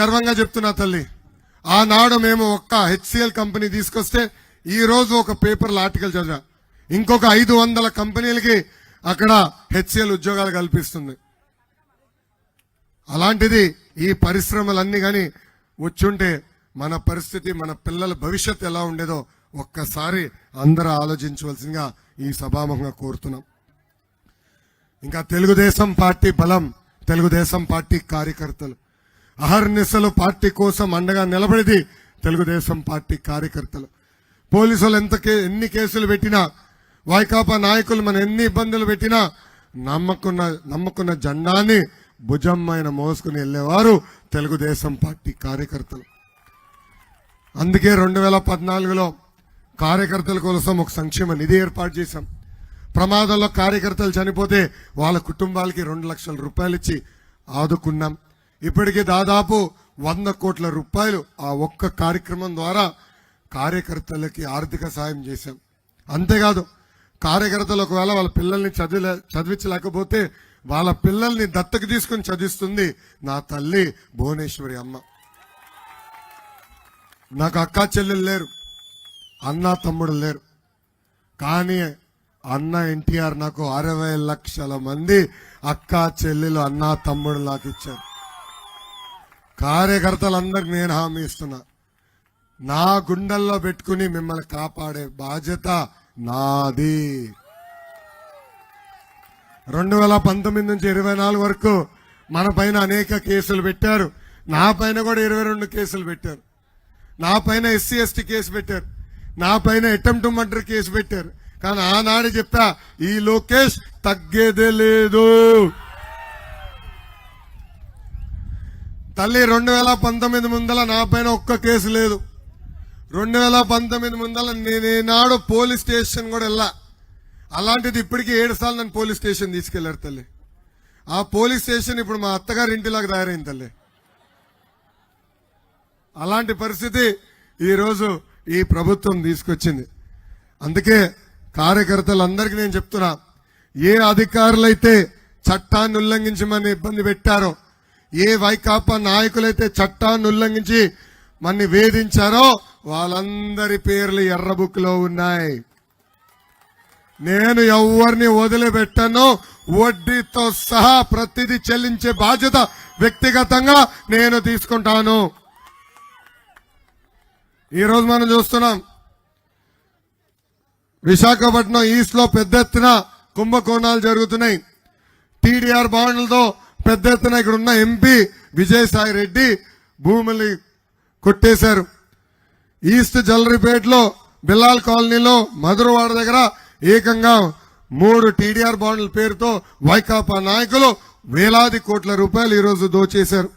గర్వంగా చెప్తున్నా తల్లి ఆనాడు మేము ఒక్క హెచ్సిఎల్ కంపెనీ తీసుకొస్తే ఈ రోజు ఒక పేపర్లో ఆర్టికల్ చదివా. ఇంకొక ఐదు వందల కంపెనీలకి అక్కడ హెచ్సిఎల్ ఉద్యోగాలు కల్పిస్తుంది. అలాంటిది ఈ పరిశ్రమలన్నీ కానీ వచ్చుంటే మన పరిస్థితి మన పిల్లల భవిష్యత్తు ఎలా ఉండేదో ఒక్కసారి అందరూ ఆలోచించవలసిందిగా ఈ సభాముఖంగా కోరుతున్నాం. ఇంకా తెలుగుదేశం పార్టీ బలం తెలుగుదేశం పార్టీ కార్యకర్తలు. అహర్నిశలు పార్టీ కోసం అండగా నిలబడేది తెలుగుదేశం పార్టీ కార్యకర్తలు. పోలీసులు ఎంత కే- ఎన్ని కేసులు పెట్టినా వైకాపా నాయకులు మన ఎన్ని ఇబ్బందులు పెట్టినా నమ్మకున్న నమ్మకున్న జెండాని భుజమ్మైన మోసుకుని వెళ్ళేవారు తెలుగుదేశం పార్టీ కార్యకర్తలు. అందుకే రెండు వేల పద్నాలుగులో కార్యకర్తల కోసం ఒక సంక్షేమ నిధి ఏర్పాటు చేశాం. ప్రమాదంలో కార్యకర్తలు చనిపోతే వాళ్ళ కుటుంబాలకి రెండు లక్షల రూపాయలు ఇచ్చి ఆదుకున్నాం. ఇప్పటికి దాదాపు వంద కోట్ల రూపాయలు ఆ ఒక్క కార్యక్రమం ద్వారా కార్యకర్తలకి ఆర్థిక సాయం చేశాం. అంతేకాదు కార్యకర్తలు ఒకవేళ వాళ్ళ పిల్లల్ని చదివే చదివించలేకపోతే వాళ్ళ పిల్లల్ని దత్తకు తీసుకుని చదివిస్తుంది నా తల్లి భువనేశ్వరి అమ్మ. నాకు అక్క చెల్లెలు లేరు అన్న తమ్ముడు లేరు. కానీ అన్న ఎన్టీఆర్ నాకు అరవై లక్షల మంది అక్క చెల్లెలు అన్న తమ్ముడు నాకు ఇచ్చారు. కార్యకర్తలందరికి నేను హామీ ఇస్తున్నా. నా గుండెల్లో పెట్టుకుని మిమ్మల్ని కాపాడే బాధ్యత నాది. రెండు వేల పంతొమ్మిది నుంచి ఇరవై నాలుగు వరకు మన పైన అనేక కేసులు పెట్టారు. నా పైన కూడా ఇరవై రెండు కేసులు పెట్టారు. నా పైన ఎస్సీ ఎస్టీ కేసు పెట్టారు. నా పైన అటెంప్ట్ మర్డర్ కేసు పెట్టారు. కానీ ఆనాడు చెప్పా ఈ లోకేష్ తగ్గేదే లేదు. తల్లి రెండు వేల పంతొమ్మిది ముందల నా పైన ఒక్క కేసు లేదు. రెండు వేల పంతొమ్మిది ముందల నేనేనాడు పోలీస్ స్టేషన్ కూడా వెళ్ళా అలాంటిది ఇప్పటికీ ఏడు సార్లు నన్ను పోలీస్ స్టేషన్ తీసుకెళ్ళారు తల్లి. ఆ పోలీస్ స్టేషన్ ఇప్పుడు మా అత్తగారి ఇంటిలాగా తయారైంది తల్లి. అలాంటి పరిస్థితి ఈరోజు ఈ ప్రభుత్వం తీసుకొచ్చింది. అందుకే కార్యకర్తలందరికీ నేను చెప్తున్నా ఏ అధికారులైతే చట్టాన్ని ఉల్లంఘించమని ఇబ్బంది పెట్టారో ఏ వైకాపా నాయకులైతే చట్టాన్ని ఉల్లంఘించి మన్ని వేధించారో వాళ్ళందరి పేర్లు ఎర్ర ఉన్నాయి. నేను ఎవరిని వదిలిపెట్టను. వడ్డీతో సహా ప్రతిదీ చెల్లించే బాధ్యత వ్యక్తిగతంగా నేను తీసుకుంటాను. ఈరోజు మనం చూస్తున్నాం. విశాఖపట్నం ఈస్ట్లో పెద్ద ఎత్తున కుంభకోణాలు జరుగుతున్నాయి. టీడీఆర్ బాండ్లతో పెద్ద ఎత్తున ఇక్కడ ఉన్న ఎంపీ విజయసాయి రెడ్డి భూములు కొట్టేశారు. ఈస్ట్ జల్లరిపేటలో బిల్లాల్ కాలనీలో మధురవాడ దగ్గర ఏకంగా మూడు టీడీఆర్ బాండ్ల పేరుతో వైకాపా నాయకులు వేలాది కోట్ల రూపాయలు ఈరోజు దోచేశారు.